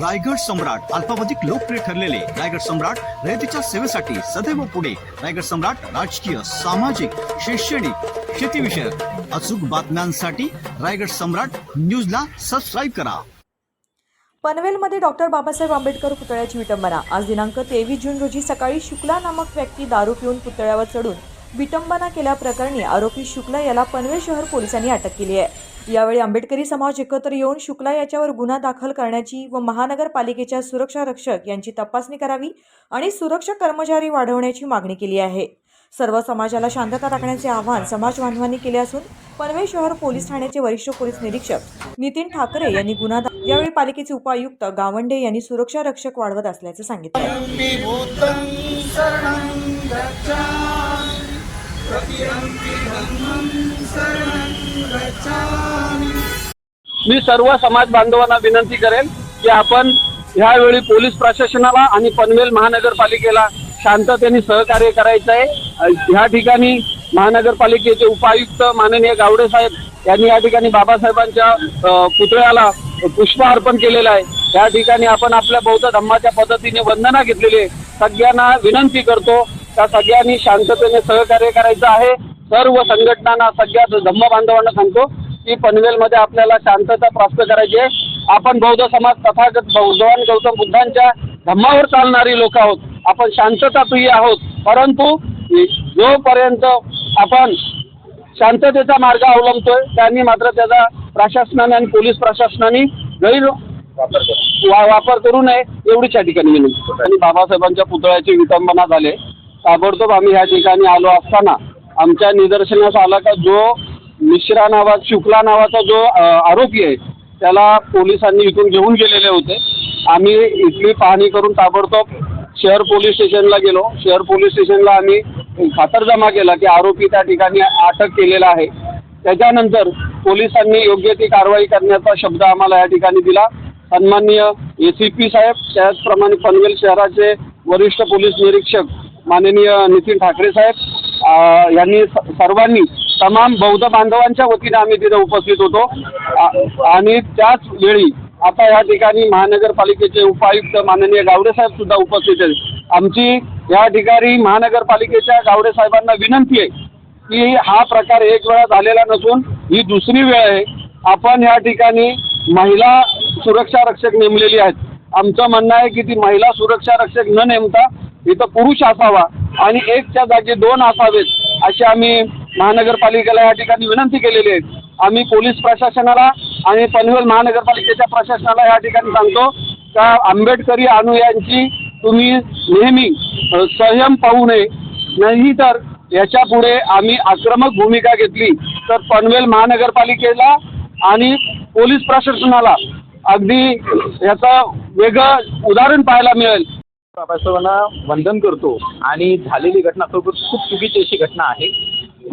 रायगड सम्राट अल्पावधिक लोकप्रिय ठरलेले रायगड सम्राट रयतेच्या सेवेसाठी सदैव पुढे. रायगड सम्राट राजकीय सामाजिक शैक्षणिक शेतीविषयक अचूक बातम्यांसाठी रायगड सम्राट न्यूजला सबस्क्राईब करा. पनवेलमध्ये डॉक्टर बाबासाहेब आंबेडकर पुतळ्याची विटंबना. आज दिनांक तेवीस जून रोजी सकाळी शुक्ला नामक व्यक्ती दारू पिऊन पुतळ्यावर चढून विटंबना केल्याप्रकरणी आरोपी शुक्ला याला पनवेल शहर पोलिसांनी अटक केली आहे. यावेळी आंबेडकरी समाज एकत्र येऊन शुक्ला याच्यावर गुन्हा दाखल करण्याची व महानगरपालिकेच्या सुरक्षा रक्षक यांची तपासणी करावी आणि सुरक्षा कर्मचारी वाढवण्याची मागणी केली आहे. सर्व समाजाला शांतता राखण्याचे आवाहन समाज बांधवांनी केले असून पनवेल शहर पोलीस ठाण्याचे वरिष्ठ पोलीस निरीक्षक नितीन ठाकरे यांनी गुन्हा यावेळी पालिकेचे उपायुक्त गावंडे यांनी सुरक्षा रक्षक वाढवत असल्याचं सांगितलं. मी सर्व समाज बांधवांना विनंती करेन की आपण ह्यावेळी पोलीस प्रशासनाला आणि पनवेल महानगरपालिकेला शांततेने सहकार्य करायचं आहे ह्या ठिकाणी महानगरपालिकेचे उपायुक्त माननीय गावडे साहेब यांनी या ठिकाणी बाबासाहेबांच्या पुतळ्याला पुष्प अर्पण केलेलं आहे. या ठिकाणी आपण आपल्या बौद्ध धम्माच्या पद्धतीने वंदना घेतलेली आहे. सगळ्यांना विनंती करतो त्या सगळ्यांनी शांततेने सहकार्य करायचं आहे. सर्व संघटनांना सगळ्या धम्म बांधवांना सांगतो की पनवेलमध्ये आपल्याला शांतता प्राप्त करायची आहे. आपण बौद्ध समाज तथागत भगवान गौतम बुद्धांच्या धम्मावर चालणारी लोक आहोत. आपण शांतता प्रिय आहोत. परंतु जोपर्यंत आपण शांततेचा मार्ग अवलंबतोय त्यांनी मात्र त्याचा प्रशासनाने आणि पोलीस प्रशासनाने गैर वापर करू नये एवढीच या ठिकाणी विनंती. आणि बाबासाहेबांच्या पुतळ्याची विटंबना झाले. ताबडतोब आम्ही या ठिकाणी आलो असताना आमच्या निदर्शनास आला का जो मिश्रा नावा शुक्ला नावाचा जो आरोपी आहे त्याला पोलिसांनी इथून घेऊन गेलेले होते. आम्ही इथली पाहणी करून ताबडतोब शहर पोलीस स्टेशनला गेलो. शहर पोलीस स्टेशनला आम्ही खातरजमा केला की आरोपी त्या ठिकाणी अटक केलेला आहे. त्याच्यानंतर पोलिसांनी योग्य ती कारवाई करण्याचा शब्द आम्हाला या ठिकाणी दिला. सन्माननीय ए सी पी साहेब त्याचप्रमाणे पनवेल शहराचे वरिष्ठ पोलीस निरीक्षक माननीय नितीन ठाकरे साहेब यांनी सर्वांनी तमाम बौद्ध बांधवांच्या वतीने आम्ही तिथे उपस्थित होतो. आणि त्याच वेळी आता या ठिकाणी महानगरपालिकेचे उपायुक्त माननीय गावडे साहेब सुद्धा उपस्थित आहेत. आमची या ठिकाणी महानगरपालिकेच्या गावडे साहेबांना विनंती आहे की हा प्रकार एक वेळा झालेला नसून ही दुसरी वेळ आहे. आपण या ठिकाणी महिला सुरक्षा रक्षक नेमलेली आहेत. आमचं म्हणणं आहे की ती महिला सुरक्षा रक्षक न नेमता इथं पुरुष असावा आणि एकच्या जागी दोन असावेत अशी आम्ही महानगरपालिकेला या ठिकाणी विनंती केलेली आहे. आम्ही पोलीस प्रशासनाला आणि पनवेल महानगरपालिकेच्या प्रशासनाला या ठिकाणी सांगतो का आंबेडकरी अनुयांची तुम्ही नेहमी संयम पाहू नये. नाही तर याच्यापुढे आम्ही आक्रमक भूमिका घेतली तर पनवेल महानगरपालिकेला आणि पोलीस प्रशासनाला अगदी याचं वेगळं उदाहरण पाहायला मिळेल. बाबासाहेबांना वंदन करतो आणि झालेली घटना खरोखर खूप चुकीची अशी घटना आहे.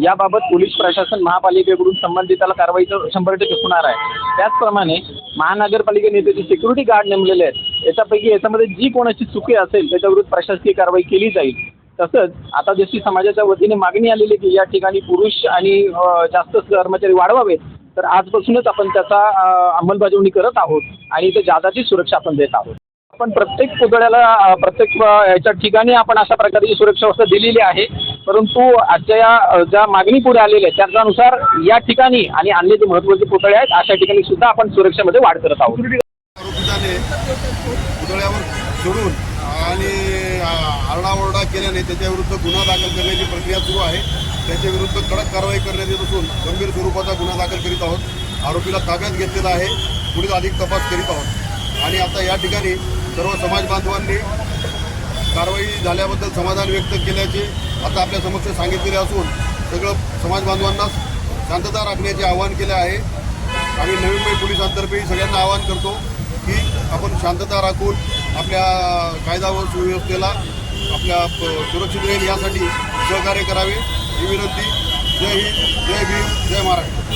याबाबत पोलीस प्रशासन महापालिकेकडून संबंधिताला कारवाईचं शंभर टक्के होणार आहे. त्याचप्रमाणे महानगरपालिकेने त्याचे सिक्युरिटी गार्ड नेमलेले आहेत. याच्यापैकी याच्यामध्ये जी कोणाची चुकी असेल त्याच्याविरुद्ध प्रशासकीय कारवाई केली जाईल. तसंच आता जशी समाजाच्या वतीने मागणी आलेली आहे की या ठिकाणी पुरुष आणि जास्त कर्मचारी वाढवावेत तर आजपासूनच आपण त्याचा अंमलबजावणी करत आहोत आणि इथे जादाची सुरक्षा आपण देत आहोत. आपण प्रत्येक पुतळ्याला प्रत्येक याच्या ठिकाणी आपण अशा प्रकारची सुरक्षा व्यवस्था दिलेली आहे. परंतु आजच्या या ज्या मागणी पुढे आलेल्या आहेत त्याच्यानुसार या ठिकाणी आणि अन्य जे महत्त्वाचे पुतळे आहेत अशा ठिकाणी सुद्धा आपण सुरक्षेमध्ये वाढ करत आहोत. आरोपिताने पुतळ्यावर चढून आणि आरडाओरडा केल्याने त्याच्याविरुद्ध गुन्हा दाखल करण्याची प्रक्रिया सुरू आहे. त्याच्याविरुद्ध कडक कारवाई करण्यात येत असून गंभीर स्वरूपाचा गुन्हा दाखल करीत आहोत. आरोपीला ताब्यात घेतलेला आहे. पुढील अधिक तपास करीत आहोत. आणि आता या ठिकाणी सर्व समाज बांधवांनी कारवाई झाल्याबद्दल समाधान व्यक्त केल्याचे आता आपल्या समक्ष सांगितलेले असून सगळं समाज बांधवांना शांतता राखण्याचे आवाहन केले आहे. आम्ही नवी मुंबई पोलिसांतर्फे सगळ्यांना आवाहन करतो की आपण शांतता राखून आपल्या कायदा व सुव्यवस्थेला आपल्या प- सुरक्षित राहील यासाठी सहकार्य करावे. ही विनंती. जय हिंद जय भीम जय महाराष्ट्र.